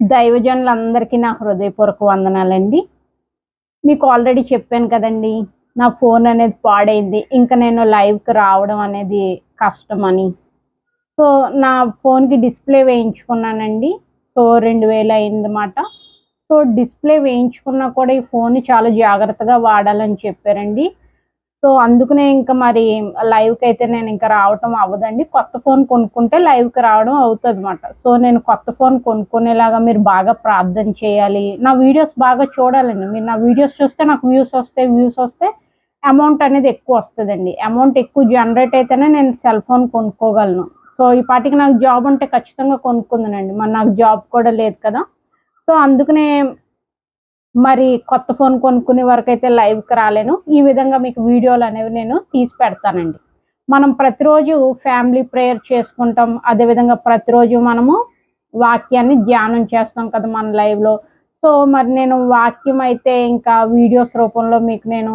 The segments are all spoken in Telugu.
దైవజనులందరికీ నా హృదయపూర్వక వందనాలండి. మీకు ఆల్రెడీ చెప్పాను కదండి నా ఫోన్ అనేది పాడైంది ఇంకా నేను లైవ్కి రావడం అనేది కష్టమని. సో నా ఫోన్కి డిస్ప్లే వేయించుకున్నానండి. సో రెండు వేలు అయిందన్నమాట సో డిస్ప్లే వేయించుకున్నా కూడా ఈ ఫోన్ చాలా జాగ్రత్తగా వాడాలని చెప్పారండి. సో అందుకనే ఇంకా మరి లైవ్కి అయితే నేను ఇంకా రావటం అవ్వదండి. కొత్త ఫోన్ కొనుక్కుంటే లైవ్కి రావడం అవుతుంది అనమాట సో నేను కొత్త ఫోన్ కొనుక్కునేలాగా మీరు బాగా ప్రార్థన చేయాలి. నా వీడియోస్ బాగా చూడాలండి. మీరు నా వీడియోస్ చూస్తే నాకు వ్యూస్ వస్తాయి వ్యూస్ వస్తే అమౌంట్ అనేది ఎక్కువ వస్తుందండి. అమౌంట్ ఎక్కువ జనరేట్ అయితేనే నేను సెల్ ఫోన్ కొనుక్కోగలను. సో ఈ పాటికి నాకు జాబ్ ఉంటే ఖచ్చితంగా కొనుక్కుందానండి. మరి నాకు జాబ్ కూడా లేదు కదా. సో అందుకనే మరి కొత్త ఫోన్ కొనుక్కునే వరకు అయితే లైవ్కి రాలేను. ఈ విధంగా మీకు వీడియోలు అనేవి నేను తీసి పెడతానండి. మనం ప్రతిరోజు ఫ్యామిలీ ప్రేయర్ చేసుకుంటాం. అదేవిధంగా ప్రతిరోజు మనము వాక్యాన్ని ధ్యానం చేస్తాం కదా మన లైవ్లో సో మరి నేను వాక్యం అయితే ఇంకా వీడియోస్ రూపంలో మీకు నేను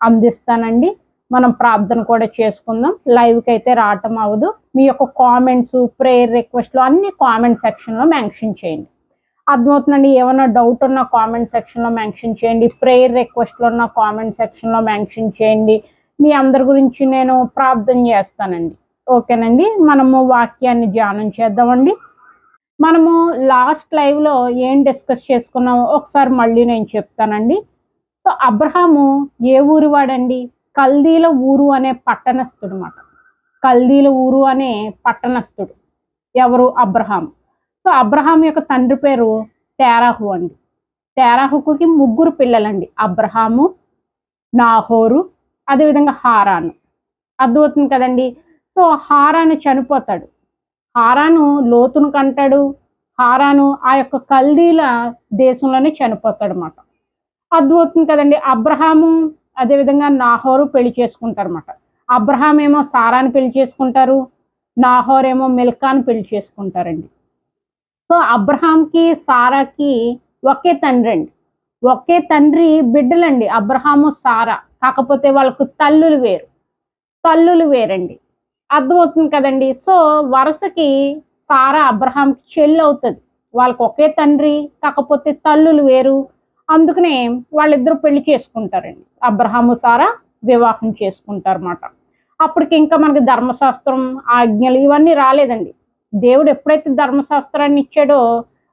అందిస్తానండి. మనం ప్రార్థన కూడా చేసుకుందాం. లైవ్కి అయితే రావటం అవ్వదు. మీ యొక్క కామెంట్స్ ప్రేయర్ రిక్వెస్ట్లు అన్ని కామెంట్ సెక్షన్లో మెన్షన్ చేయండి. అర్థమవుతుందండి? ఏమైనా డౌట్ ఉన్న కామెంట్ సెక్షన్లో మెన్షన్ చేయండి. ప్రేయర్ రిక్వెస్ట్లు ఉన్న కామెంట్ సెక్షన్లో మెన్షన్ చేయండి. మీ అందరి గురించి నేను ప్రార్థన చేస్తానండి. ఓకేనండి? మనము వాక్యాన్ని ధ్యానం చేద్దామండి. మనము లాస్ట్ లైవ్లో ఏం డిస్కస్ చేసుకున్నామో ఒకసారి మళ్ళీ నేను చెప్తానండి. సో అబ్రహాము ఏ ఊరు వాడండి? కల్దీల ఊరు అనే పట్టణస్థుడు అనమాట కల్దీల ఊరు అనే పట్టణస్థుడు. ఎవరు? అబ్రహాం సో అబ్రహాం యొక్క తండ్రి పేరు తేరాహు అండి. తేరాహుకి ముగ్గురు పిల్లలండి. అబ్రహాము నాహోరు అదేవిధంగా హారాను. అర్థమవుతుంది కదండి? సో హారాను చనిపోతాడు. హారాను లోతును కంటాడు. హారాను ఆ యొక్క కల్దీల దేశంలోనే చనిపోతాడు అనమాట అర్థమవుతుంది కదండి? అబ్రహాము అదేవిధంగా నాహోరు పెళ్ళి చేసుకుంటారు అనమాట అబ్రహాం ఏమో సారాని పెళ్ళి చేసుకుంటారు. నాహోర్ ఏమో మిల్కాను పెళ్ళి చేసుకుంటారండి. సో అబ్రహాంకి సారాకి ఒకే తండ్రి అండి. ఒకే తండ్రి బిడ్డలండి అబ్రహాము సారా. కాకపోతే వాళ్ళకు తల్లులు వేరు. తల్లులు వేరండి. అర్థమవుతుంది కదండి. సో వరుసకి సారా అబ్రహాంకి చెల్లి అవుతుంది. వాళ్ళకి ఒకే తండ్రి కాకపోతే తల్లులు వేరు. అందుకనే వాళ్ళిద్దరు పెళ్ళి చేసుకుంటారండి. అబ్రహాము సారా వివాహం చేసుకుంటారు అన్నమాట అప్పటికి ఇంకా మనకి ధర్మశాస్త్రం ఆజ్ఞలు ఇవన్నీ రాలేదండి. దేవుడు ఎప్పుడైతే ధర్మశాస్త్రాన్ని ఇచ్చాడో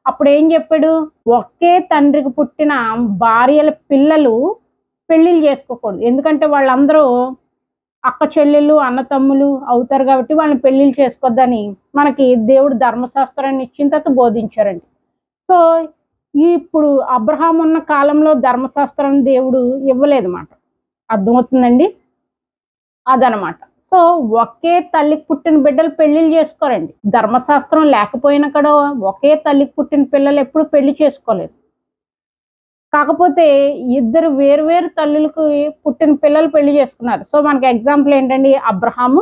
అప్పుడు ఏం చెప్పాడు? ఒకే తండ్రికి పుట్టిన భార్యల పిల్లలు పెళ్ళిళ్ళు చేసుకోకూడదు. ఎందుకంటే వాళ్ళందరూ అక్క చెల్లెళ్ళు అన్నతమ్ములు అవుతారు కాబట్టి వాళ్ళని పెళ్ళిళ్ళు చేసుకోవద్దని మనకి దేవుడు ధర్మశాస్త్రాన్ని ఇచ్చిన తర్వాత బోధించారండి. సో ఇప్పుడు అబ్రహాం ఉన్న కాలంలో ధర్మశాస్త్రం దేవుడు ఇవ్వలేదు మాట అర్థమవుతుందండి? అదనమాట సో ఒకే తల్లికి పుట్టిన బిడ్డలు పెళ్ళిళ్ళు చేసుకోరండి. ధర్మశాస్త్రం లేకపోయినా కూడా ఒకే తల్లికి పుట్టిన పిల్లలు ఎప్పుడు పెళ్ళి చేసుకోలేదు కాకపోతే ఇద్దరు వేరువేరు తల్లులకు పుట్టిన పిల్లలు పెళ్ళి చేసుకున్నారు. సో మనకి ఎగ్జాంపుల్ ఏంటండి? అబ్రహాము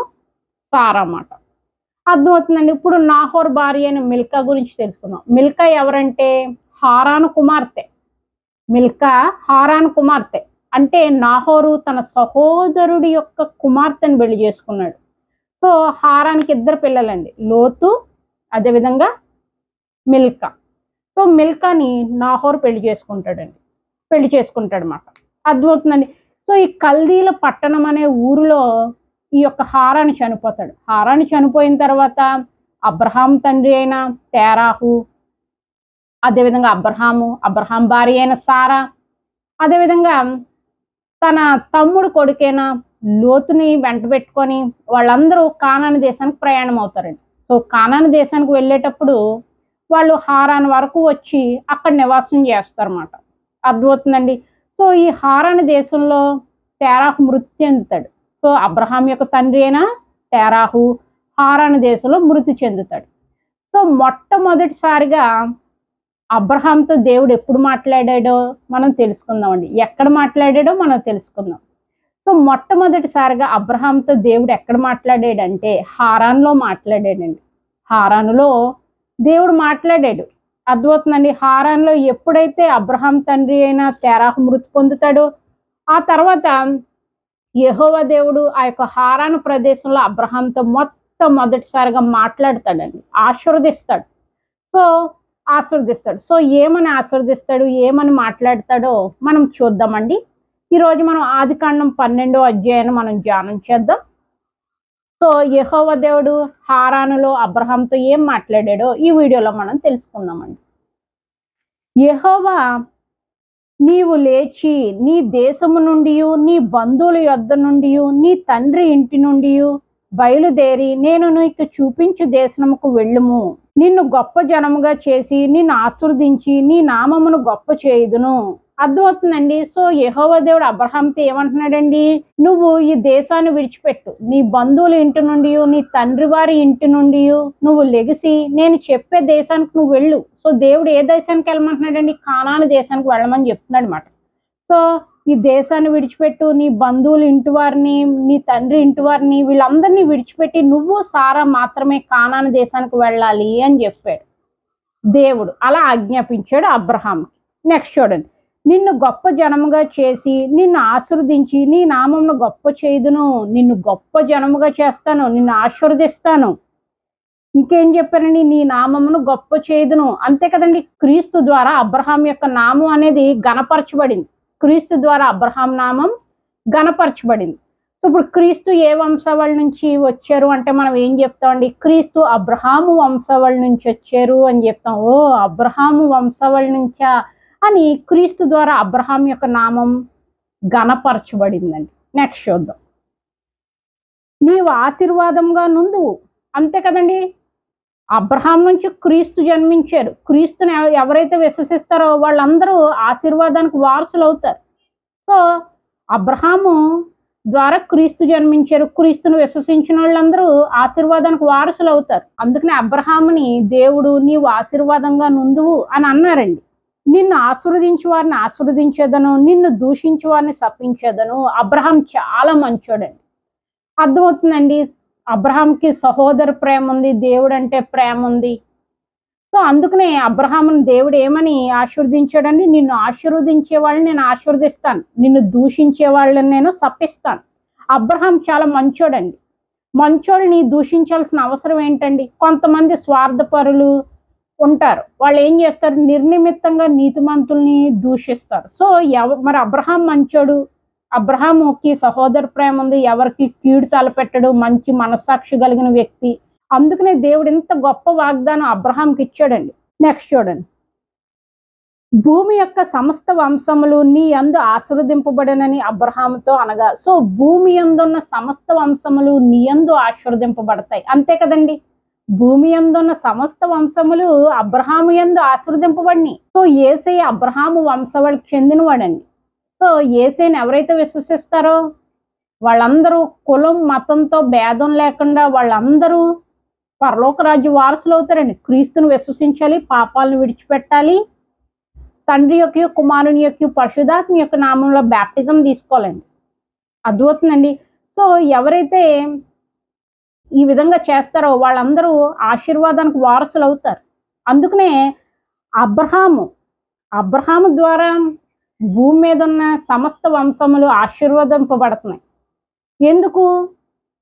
సార్ అన్నమాట. అర్థమవుతుందండి? ఇప్పుడు నాహోర్ భార్య అయిన మిల్కా గురించి తెలుసుకుందాం. మిల్కా ఎవరంటే? హారాను కుమార్తె. మిల్కా హారాను కుమార్తె. అంటే నాహోరు తన సహోదరుడి యొక్క కుమార్తెను పెళ్ళి చేసుకున్నాడు. సో హారానికి ఇద్దరు పిల్లలండి. లోతు అదేవిధంగా మిల్కా. సో మిల్కాని నాహోర్ పెళ్ళి చేసుకుంటాడండి. పెళ్ళి చేసుకుంటాడు అనమాట అర్థమవుతుందండి? సో ఈ కల్దీల పట్టణం అనే ఊరిలో ఈ యొక్క హారాన్ని చనిపోతాడు. హారాన్ని చనిపోయిన తర్వాత అబ్రహాం తండ్రి అయిన తేరాహు అదేవిధంగా అబ్రహాము అబ్రహాం భార్య అయిన సారా అదేవిధంగా తన తమ్ముడు కొడుకైన లోతుని వెంట పెట్టుకొని వాళ్ళందరూ కానాని దేశానికి ప్రయాణం అవుతారండి. సో కానాని దేశానికి వెళ్ళేటప్పుడు వాళ్ళు హారాన్ వరకు వచ్చి అక్కడ నివాసం చేస్తారన్నమాట. అర్థమవుతుందండి? సో ఈ హారాని దేశంలో తేరాహు మృతి చెందుతాడు. సో అబ్రహాం యొక్క తండ్రి అయిన తేరాహు హారాని దేశంలో మృతి చెందుతాడు. సో మొట్టమొదటిసారిగా అబ్రహాంతో దేవుడు ఎప్పుడు మాట్లాడాడో మనం తెలుసుకుందామండి. ఎక్కడ మాట్లాడాడో మనం తెలుసుకుందాం. సో మొట్టమొదటిసారిగా అబ్రహాంతో దేవుడు ఎక్కడ మాట్లాడాడంటే హారాన్లో మాట్లాడాడండి. హారానులో దేవుడు మాట్లాడాడు. అర్థమవుతుందండి హారాన్లో ఎప్పుడైతే అబ్రహాం తండ్రి అయిన తెరాహ మృతి పొందుతాడో ఆ తర్వాత యహోవ దేవుడు ఆ యొక్క హారాను ప్రదేశంలో అబ్రహాంతో మొట్టమొదటిసారిగా మాట్లాడతాడండి. ఆశీర్వదిస్తాడు. సో ఆస్వాదిస్తాడు సో ఏమని ఆస్వాదిస్తాడు ఏమని మాట్లాడతాడో మనం చూద్దామండి. ఈరోజు మనం ఆదికాండం పన్నెండో అధ్యాయాన్ని మనం ధ్యానం చేద్దాం. సో యహోవ దేవుడు హారానులో అబ్రహాంతో ఏం మాట్లాడాడో ఈ వీడియోలో మనం తెలుసుకుందామండి. యెహోవా నీవు లేచి నీ దేశము నుండి నీ బంధువుల యొద్ద నుండి నీ తండ్రి ఇంటి నుండి బయలుదేరి నేను నీకు చూపించు దేశముకు వెళ్ళుము. నిన్ను గొప్ప జనముగా చేసి నిన్ను ఆశీర్వదించి నీ నామమును గొప్ప చేయుదును. అర్థమవుతుందండి? సో యహోవ దేవుడు అబ్రహాంతో ఏమంటున్నాడండి? నువ్వు ఈ దేశాన్ని విడిచిపెట్టు. నీ బంధువుల ఇంటి నుండి నీ తండ్రి వారి ఇంటి నుండి నువ్వు లెగిసి నేను చెప్పే దేశానికి నువ్వు వెళ్ళు. సో దేవుడు ఏ దేశానికి వెళ్ళమంటున్నాడండి? కానాను దేశానికి వెళ్ళమని చెప్తున్నాడు అనమాట సో ఈ దేశాన్ని విడిచిపెట్టు నీ బంధువులు ఇంటివారిని నీ తండ్రి ఇంటివారిని వీళ్ళందరినీ విడిచిపెట్టి నువ్వు సారా మాత్రమే కానాను దేశానికి వెళ్ళాలి అని చెప్పాడు. దేవుడు అలా ఆజ్ఞాపించాడు అబ్రహాంకి నెక్స్ట్ చూడండి. నిన్ను గొప్ప జనముగా చేసి నిన్ను ఆశీర్వదించి నీ నామంను గొప్ప చేయుదును. నిన్ను గొప్ప జనముగా చేస్తాను నిన్ను ఆశీర్వదిస్తాను. ఇంకేం చెప్పారండి? నీ నామమును గొప్ప చేయుదును. అంతే కదండి క్రీస్తు ద్వారా అబ్రహాం యొక్క నామం అనేది గణపరచబడింది క్రీస్తు ద్వారా అబ్రహాం నామం గణపరచబడింది సో ఇప్పుడు క్రీస్తు ఏ వంశవాళ్ళ నుంచి వచ్చారు అంటే మనం ఏం చెప్తామండి? క్రీస్తు అబ్రహాము వంశవాళ్ళ నుంచి వచ్చారు అని చెప్తాం. ఓ అబ్రహాము వంశవాళ్ళ నుంచా? అని క్రీస్తు ద్వారా అబ్రహాం యొక్క నామం గణపరచబడిందండి నెక్స్ట్ చూద్దాం. నీవు ఆశీర్వాదంగా నుండు అంతే కదండి? అబ్రహాం నుంచి క్రీస్తు జన్మించారు. క్రీస్తుని ఎవరైతే విశ్వసిస్తారో వాళ్ళందరూ ఆశీర్వాదానికి వారసులు అవుతారు సో అబ్రహాము ద్వారా క్రీస్తు జన్మించారు. క్రీస్తును విశ్వసించిన వాళ్ళందరూ ఆశీర్వాదానికి వారసులు అవుతారు అందుకని అబ్రహాముని దేవుడు నీవు ఆశీర్వాదంగా నుందువు అని అన్నారండి. నిన్ను ఆశీర్వదించి వారిని ఆశీర్వదించేదను నిన్ను దూషించి వారిని శపించేదను అబ్రహాం చాలా మంచోడండి. అర్థమవుతుందండి? అబ్రహాంకి సహోదర ప్రేమ ఉంది దేవుడు అంటే ప్రేమ ఉంది సో అందుకనే అబ్రహాముని దేవుడు ఏమని ఆశీర్వదించాడండి? నిన్ను ఆశీర్వదించే వాళ్ళని నేను ఆశీర్వదిస్తాను. నిన్ను దూషించే వాళ్ళని నేను సప్పిస్తాను. అబ్రహాం చాలా మంచోడండి. మంచోళ్ళని దూషించాల్సిన అవసరం ఏంటండి? కొంతమంది స్వార్థపరులు ఉంటారు. వాళ్ళు ఏం చేస్తారు? నిర్నిమిత్తంగా నీతిమంతుల్ని దూషిస్తారు. సో ఎవ మరి అబ్రహాం మంచోడు? అబ్రహాముకి సహోదర ప్రేమ ఉంది ఎవరికి కీడు తలపెట్టడు మంచి మనస్సాక్షి కలిగిన వ్యక్తి. అందుకనే దేవుడు ఇంత గొప్ప వాగ్దానం అబ్రహాంకి ఇచ్చాడండి. నెక్స్ట్ చూడండి. భూమి యొక్క సమస్త వంశములు నీ అందు ఆశీర్వదింపబడనని అబ్రహాముతో అనగా సో భూమి అందున్న సమస్త వంశములు నీ అందు ఆశీర్వదింపబడతాయి. అంతే కదండి. భూమి అందున్న సమస్త వంశములు అబ్రహాము యందు ఆశీర్వదింపబడినాయి. సో ఏసై అబ్రహాము వంశవాళ్ళకి చెందినవాడండి. సో ఏసైని ఎవరైతే విశ్వసిస్తారో వాళ్ళందరూ కులం మతంతో భేదం లేకుండా వాళ్ళందరూ పరలోక రాజ్య వారసులు అవుతారండి. క్రీస్తును విశ్వసించాలి పాపాలను విడిచిపెట్టాలి. తండ్రి యొక్క కుమారుని యొక్క పరిశుధాత్మ యొక్క నామంలో బ్యాప్టిజం తీసుకోవాలండి. అద్భుతండి సో ఎవరైతే ఈ విధంగా చేస్తారో వాళ్ళందరూ ఆశీర్వాదానికి వారసులు అవుతారు. అందుకనే అబ్రహాము అబ్రహాము ద్వారా భూమి మీద ఉన్న సమస్త వంశములు ఆశీర్వదింపబడుతున్నాయి. ఎందుకు?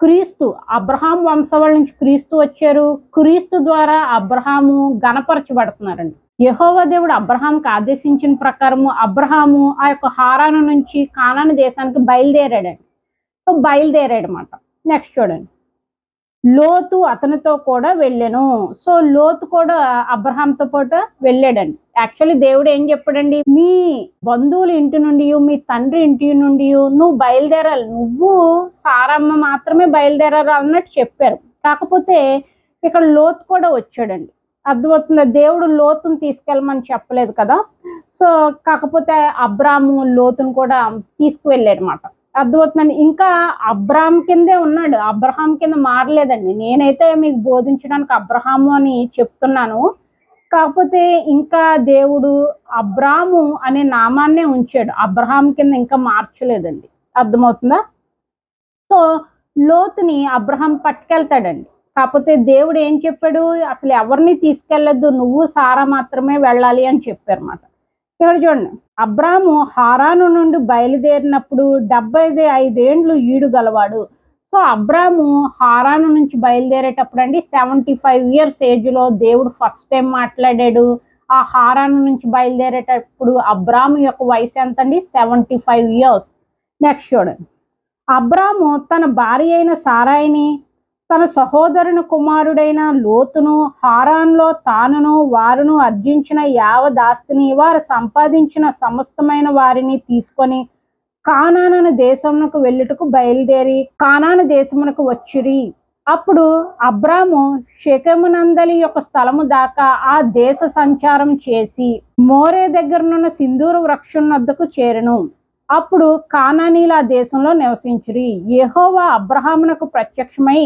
క్రీస్తు అబ్రహాం వంశవాళ్ళ నుంచి క్రీస్తు వచ్చారు. క్రీస్తు ద్వారా అబ్రహాము గణపరచబడుతున్నారండి యహోవ దేవుడు అబ్రహాంకి ఆదేశించిన ప్రకారము అబ్రహాము ఆ యొక్క హారాను నుంచి కానాని దేశానికి బయలుదేరాడండి. సో బయలుదేరాడు అనమాట నెక్స్ట్ చూడండి. లోతు అతనితో కూడా వెళ్ళాను. సో లోతు కూడా అబ్రహాంతో పాటు వెళ్ళాడండి. యాక్చువల్లీ దేవుడు ఏం చెప్పాడండి? మీ బంధువుల ఇంటి నుండి మీ తండ్రి ఇంటి నుండి నువ్వు బయలుదేరాలి. నువ్వు సారమ్మ మాత్రమే బయలుదేరాలి అన్నట్టు చెప్పారు. కాకపోతే ఇక్కడ లోతు కూడా వచ్చాడండి. అర్థమవుతుంది? దేవుడు లోతును తీసుకెళ్ళమని చెప్పలేదు కదా. సో కాకపోతే అబ్రాము లోతును కూడా తీసుకువెళ్ళాడు అనమాట అర్థమవుతుందండి. ఇంకా అబ్రాహం కిందే ఉన్నాడు. అబ్రహాం కింద మారలేదండి. నేనైతే మీకు బోధించడానికి అబ్రహాము అని చెప్తున్నాను. కాకపోతే ఇంకా దేవుడు అబ్రాము అనే నామాన్నే ఉంచాడు. అబ్రహాం కింద ఇంకా మార్చలేదండి. అర్థమవుతుందా? సో లోతుని అబ్రహాం పట్టుకెళ్తాడండి. కాకపోతే దేవుడు ఏం చెప్పాడు? అసలు ఎవరిని తీసుకెళ్ళొద్దు. నువ్వు సారా మాత్రమే వెళ్ళాలి అని చెప్పారు చెప్పారన్నమాట. ఇక్కడ చూడండి. అబ్రాము హారాను నుండి బయలుదేరినప్పుడు డెబ్బై ఐదేండ్లు ఈడు గలవాడు. సో అబ్రాము హారాను నుంచి బయలుదేరేటప్పుడు అండి సెవెంటీ ఫైవ్ ఇయర్స్ ఏజ్లో దేవుడు ఫస్ట్ టైం మాట్లాడాడు. ఆ హారాన్ నుంచి బయలుదేరేటప్పుడు అబ్రాము యొక్క వయసు ఎంత అండి సెవెంటీ ఫైవ్ ఇయర్స్. నెక్స్ట్ చూడండి. అబ్రాము తన భార్య అయిన సారాయిని తన సహోదరుని కుమారుడైన లోతును హారాన్లో తానును వారును అర్జించిన యావదాస్తిని వారు సంపాదించిన సమస్తమైన వారిని తీసుకొని కానాను దేశమునకు వెళ్ళుటకు బయలుదేరి కానాను దేశమునకు వచ్చిరి. అప్పుడు అబ్రాము షెకెమునందలి యొక్క స్థలము దాకా ఆ దేశ సంచారం చేసి మోరే దగ్గరనున్న సింధూర వృక్షం వద్దకు చేరెను. అప్పుడు కానానీల ఆ దేశంలో నివసించురి. యెహోవా అబ్రహామునకు ప్రత్యక్షమై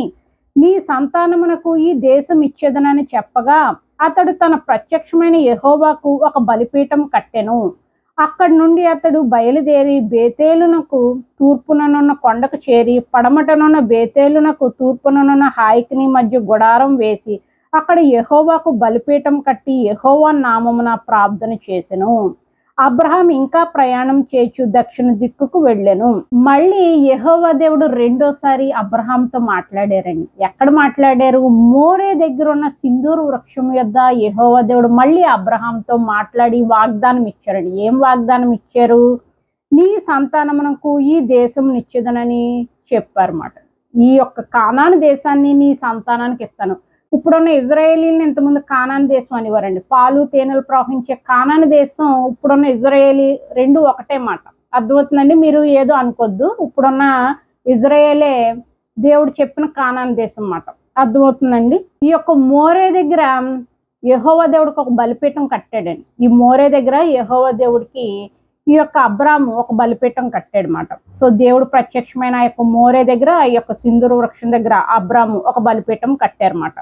నీ సంతానమునకు ఈ దేశం ఇచ్చేదనని చెప్పగా అతడు తన ప్రత్యక్షమైన యహోవాకు ఒక బలిపీఠం కట్టెను. అక్కడి నుండి అతడు బయలుదేరి బేతేలునకు తూర్పుననున్న కొండకు చేరి పడమటనున్న బేతేలునకు తూర్పుననున్న హాయికిని మధ్య గుడారం వేసి అక్కడ యహోవాకు బలిపీఠం కట్టి యహోవా నామమున ప్రార్థన చేసెను. అబ్రహాం ఇంకా ప్రయాణం చేయొచ్చు దక్షిణ దిక్కుకు వెళ్ళాను. మళ్ళీ యహోవా దేవుడు రెండోసారి అబ్రహాంతో మాట్లాడారండి. ఎక్కడ మాట్లాడారు? మోరే దగ్గర ఉన్న సింధూరు వృక్షం యొద్ద యహోవా దేవుడు మళ్ళీ అబ్రహాంతో మాట్లాడి వాగ్దానం ఇచ్చారండి ఏం వాగ్దానం ఇచ్చారు నీ సంతానమునకు ఈ దేశం నిచ్చేదనని చెప్పారన్నమాట. ఈ యొక్క కానాను దేశాన్ని నీ సంతానానికి ఇస్తాను. ఇప్పుడున్న ఇజ్రాయేలీలను ఇంతకుముందు కానాన్ దేశం అనేవారండి. పాలు తేనెలు ప్రవహించే కానాన్ దేశం ఇప్పుడున్న ఇజ్రాయేలీ రెండు ఒకటే మాట. అర్థమవుతుందండి? మీరు ఏదో అనుకోద్దు. ఇప్పుడున్న ఇజ్రాయేలే దేవుడు చెప్పిన కానాన్ దేశం మాట. అర్థమవుతుందండి? ఈ యొక్క మోరే దగ్గర యహోవ దేవుడికి ఒక బలిపీఠం కట్టాడండి. ఈ మోరే దగ్గర యహోవ దేవుడికి ఈ యొక్క అబ్రాము ఒక బలిపీఠం కట్టాడనమాట సో దేవుడు ప్రత్యక్షమైన ఆ యొక్క మోరే దగ్గర ఈ యొక్క సింధూరు వృక్షం దగ్గర అబ్రాము ఒక బలిపీఠం కట్టారన్నమాట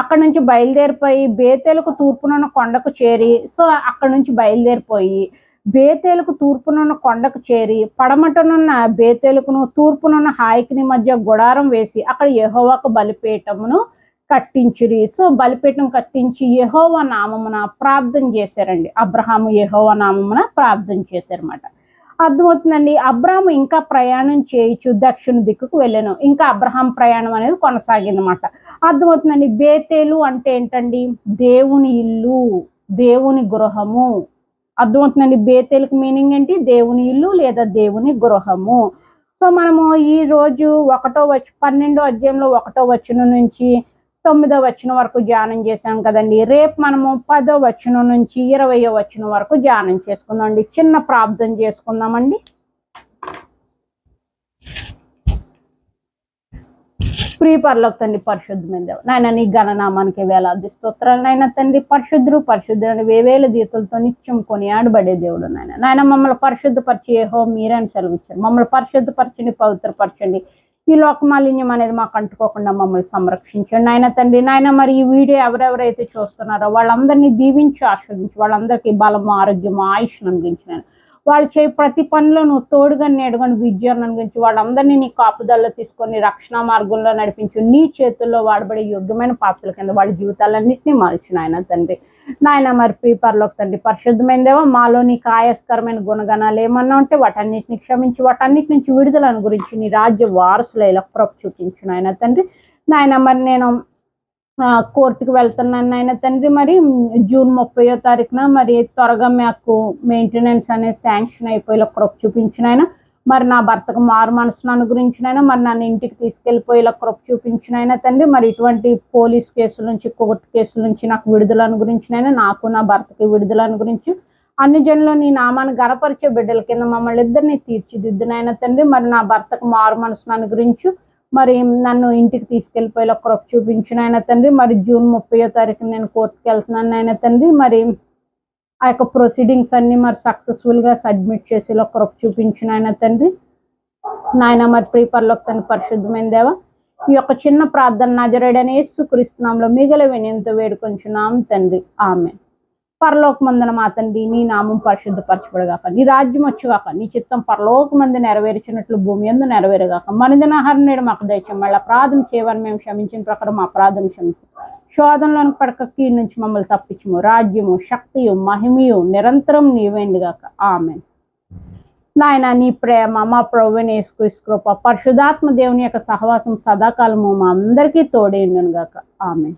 అక్కడ నుంచి బయలుదేరిపోయి బేతేలకు తూర్పునున్న కొండకు చేరి సో అక్కడ నుంచి బయలుదేరిపోయి బేతేలకు తూర్పునున్న కొండకు చేరి పడమటనున్న బేతేలుకును తూర్పునున్న హాయికిని మధ్య గుడారం వేసి అక్కడ యహోవాకు బలిపీఠమును కట్టించిరి. సో బలిపీఠం కట్టించి యహోవ నామమున ప్రార్థన చేశారండి. అబ్రహాము యహోవ నామమున ప్రార్థన చేశారన్నమాట. అర్థమవుతుందండి అబ్రహాము ఇంకా ప్రయాణం చేయొచ్చు దక్షిణ దిక్కుకు వెళ్ళాను. ఇంకా అబ్రహాం ప్రయాణం అనేది కొనసాగిందన్నమాట. అర్థమవుతుందండి. బేతేలు అంటే ఏంటండి? దేవుని ఇల్లు దేవుని గృహము. అర్థమవుతుందండి. బేతేలకు మీనింగ్ ఏంటి? దేవుని ఇల్లు లేదా దేవుని గృహము. సో మనము ఈ రోజు ఒకటో వచ్చి పన్నెండో అధ్యాయంలో ఒకటో వచనం నుంచి తొమ్మిదో వచనం వరకు ధ్యానం చేసాం కదండి. రేపు మనము పదో వచనం నుంచి ఇరవయో వచనం వరకు ధ్యానం చేసుకుందామండి. చిన్న ప్రార్థన చేసుకుందామండి. ప్రియ పరలోక తండ్రి పరిశుద్ధమైన దేవ నాయన నీ గణనామానికి వేలాది స్తోత్రాలు నాయన తండ్రి పరిశుద్ధుడు పరిశుద్ధుడు వేవేల దీతలతో నిత్యం కొని ఆడబడే దేవుడు నాయన. నాయన మమ్మల్ని పరిశుద్ధపరిచి ఏహో మీరని సెలవిచ్చారు. మమ్మల్ని పరిశుద్ధపరచండి పవిత్రపరచండి. ఈ లోకమాలిన్యం అనేది మాకు అంటుకోకుండా మమ్మల్ని సంరక్షించండి నాయన తండ్రి. నాయన మరి ఈ వీడియో ఎవరెవరైతే చూస్తున్నారో వాళ్ళందరినీ దీవించి ఆస్వాదించి వాళ్ళందరికీ బలము ఆరోగ్యము ఆయుష్ను అందించినాను వాళ్ళు చేయి ప్రతి పనిలో నువ్వు తోడుగా నేడుగని విద్యను గురించి వాళ్ళందరినీ నీ కాపుదల్లో తీసుకొని రక్షణ మార్గంలో నడిపించు. నీ చేతుల్లో వాడబడే యోగ్యమైన పాత్రల కింద వాళ్ళ జీవితాలన్నింటినీ మార్చిన ఆయన తండ్రి. నాయన మరి ప్రీపర్లోకి తండ్రి పరిశుద్ధమైనదేవో మాలో నీకు ఆయాస్కరమైన గుణగణాలు ఏమన్నా ఉంటే వాటన్నిటిని క్షమించి. వాటన్నిటి నుంచి విడుదలను గురించి నీ రాజ్య వారసుల ఇలా కృప చూపించు నాయన తండ్రి. నాయన మరి నేను కోర్టుకు వెళ్తున్నాను నాయన తండ్రి. మరి జూన్ ముప్పయో తారీఖున మరి త్వరగా మాకు మెయింటెనెన్స్ అనేది శాంక్షన్ అయిపోయేలా కృప చూపించిన ఆయన మరి నా భర్తకు మారు మనసును అనుగ్రహించినైనా మరి నన్ను ఇంటికి తీసుకెళ్ళిపోయేలా కృప చూపించినైనా తండ్రి. మరి ఇటువంటి పోలీస్ కేసుల నుంచి కోర్టు కేసుల నుంచి నాకు విడుదల గురించినైనా నాకు నా భర్తకి విడుదలను గురించి అన్ని జనులు నీ నామాన్ని గనపరిచే బిడ్డల కింద మమ్మల్ని ఇద్దరిని తీర్చిదిద్దునైనా తండ్రి. మరి నా భర్తకు మారు మనసులని గురించి మరి నన్ను ఇంటికి తీసుకెళ్ళిపోయేలా ఒక్కరొక చూపించిన ఆయన తండ్రి. మరి జూన్ ముప్పయో తారీఖు నేను కోర్టుకి వెళ్తున్నాను ఆయన తండ్రి. మరి ఆ యొక్క ప్రొసీడింగ్స్ అన్ని మరి సక్సెస్ఫుల్గా సబ్మిట్ చేసి ఒక్కరొక చూపించిన ఆయన తండ్రి. నాయన మరి ప్రీపర్లోకి తను పరిశుద్ధమైన దేవా ఈ యొక్క చిన్న ప్రార్థన నజరేడని యేసు క్రీస్తునాంలో మిగల వినయంతో వేడుకొంచున్నాం తండ్రి. ఆమె పరలోకమందున మా తండ్రి నీ నామం పరిశుద్ధపరచబడగాక నీ రాజ్యం వచ్చుగాక నీ చిత్తం పరలోకమందు నెరవేర్చినట్లు భూమి ఎందు నెరవేరుగాక మనిదిన నేడు మాకు దయచేయం మళ్ళీ అపరాధం చేయవని మేము క్షమించిన ప్రకారం మా అపరాధం క్షమించు. శోధనలోని పడక కీ నుంచి మమ్మల్ని తప్పించము. రాజ్యము శక్తియు మహిమయు నిరంతరం నీవేండిగాక ఆమె నాయన నీ ప్రేమ మా ప్రవ్వని కృప పరిశుధాత్మ దేవుని యొక్క సహవాసం సదాకాలము మా అందరికీ తోడేండును గాక ఆమె